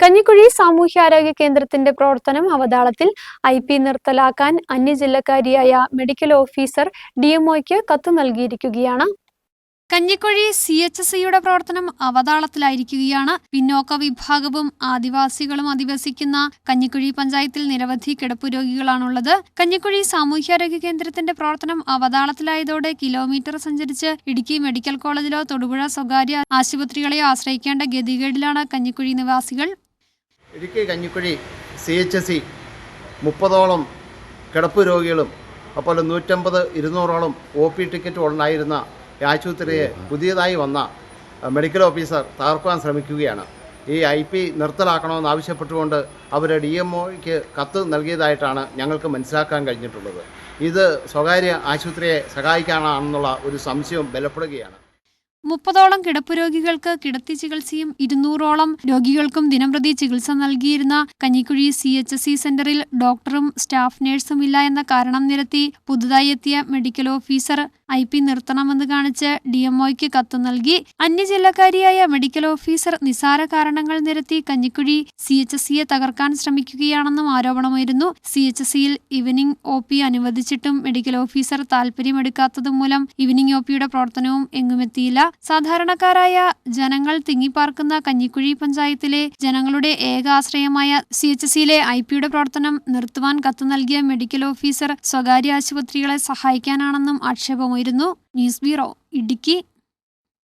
കഞ്ഞിക്കുഴി സാമൂഹ്യാരോഗ്യ കേന്ദ്രത്തിന്റെ പ്രവർത്തനം അവതാളത്തിൽ ഐ പി നിർത്തലാക്കാൻ അന്യജില്ലക്കാരിയായ മെഡിക്കൽ ഓഫീസർ ഡി ഡിഎംഒയ്ക്ക് കത്ത് നൽകിയിരിക്കുകയാണ്. കഞ്ഞിക്കുഴി സി എച്ച് സിയുടെ പ്രവർത്തനം അവതാളത്തിലായിരിക്കുകയാണ്. പിന്നോക്ക വിഭാഗവും ആദിവാസികളും അധിവസിക്കുന്ന കഞ്ഞിക്കുഴി പഞ്ചായത്തിൽ നിരവധി കിടപ്പു രോഗികളാണുള്ളത്. കഞ്ഞിക്കുഴി സാമൂഹ്യാരോഗ്യ കേന്ദ്രത്തിന്റെ പ്രവർത്തനം അവതാളത്തിലായതോടെ കിലോമീറ്റർ സഞ്ചരിച്ച് ഇടുക്കി മെഡിക്കൽ കോളേജിലോ തൊടുപുഴ സ്വകാര്യ ആശുപത്രികളെയോ ആശ്രയിക്കേണ്ട ഗതികേടിലാണ് കഞ്ഞിക്കുഴി നിവാസികൾ. Idukki Kanjikuzhi C H C മുപ്പതോളം കിടപ്പ് രോഗികളും അതുപോലെ നൂറ്റമ്പത് ഇരുന്നൂറോളം ഒ പി ടിക്കറ്റ് ഉണ്ടായിരുന്ന ആശുപത്രിയെ പുതിയതായി വന്ന മെഡിക്കൽ ഓഫീസർ തകർക്കുവാൻ ശ്രമിക്കുകയാണ്. ഈ ഐ പി നിർത്തലാക്കണമെന്ന് ആവശ്യപ്പെട്ടുകൊണ്ട് അവർ ഡി എം ഒക്ക് കത്ത് നൽകിയതായിട്ടാണ് ഞങ്ങൾക്ക് മനസ്സിലാക്കാൻ കഴിഞ്ഞിട്ടുള്ളത്. ഇത് സ്വകാര്യ ആശുപത്രിയെ സഹായിക്കാനാണെന്നുള്ള ഒരു സംശയം ബലപ്പെടുകയാണ്. മുപ്പതോളം കിടപ്പ് രോഗികൾക്ക് കിടത്തി ചികിത്സയും ഇരുന്നൂറോളം രോഗികൾക്കും ദിനംപ്രതി ചികിത്സ നൽകിയിരുന്ന കഞ്ഞിക്കുഴി സി എച്ച് സി സെന്ററിൽ ഡോക്ടറും സ്റ്റാഫ് നഴ്സും ഇല്ല എന്ന കാരണം നിരത്തി പുതുതായി എത്തിയ മെഡിക്കൽ ഓഫീസർ ഐ പി നിർത്തണമെന്ന് കാണിച്ച് ഡി എംഒയ്ക്ക് കത്ത് നൽകി. അന്യജില്ലക്കാരിയായ മെഡിക്കൽ ഓഫീസർ നിസാര കാരണങ്ങൾ നിരത്തി കഞ്ഞിക്കുഴി സി എച്ച് സിയെ തകർക്കാൻ ശ്രമിക്കുകയാണെന്നും ആരോപണമായിരുന്നു. സി എച്ച് സിയിൽ ഇവനിംഗ് ഒ പി അനുവദിച്ചിട്ടും മെഡിക്കൽ ഓഫീസർ താൽപര്യമെടുക്കാത്തതുമൂലം ഇവനിംഗ് ഒ പിയുടെ പ്രവർത്തനവും എങ്ങുമെത്തിയില്ല. സാധാരണക്കാരായ ജനങ്ങൾ തിങ്ങിപ്പാർക്കുന്ന കഞ്ഞിക്കുഴി പഞ്ചായത്തിലെ ജനങ്ങളുടെ ഏക ആശ്രയമായ സി എച്ച് സിയിലെ ഐ പിയുടെ പ്രവർത്തനം നിർത്തുവാൻ കത്തു നൽകിയ മെഡിക്കൽ ഓഫീസർ സ്വകാര്യ ആശുപത്രികളെ സഹായിക്കാനാണെന്നും ആക്ഷേപമായിരുന്നു ന്യൂസ് ബ്യൂറോ ഇടുക്കി.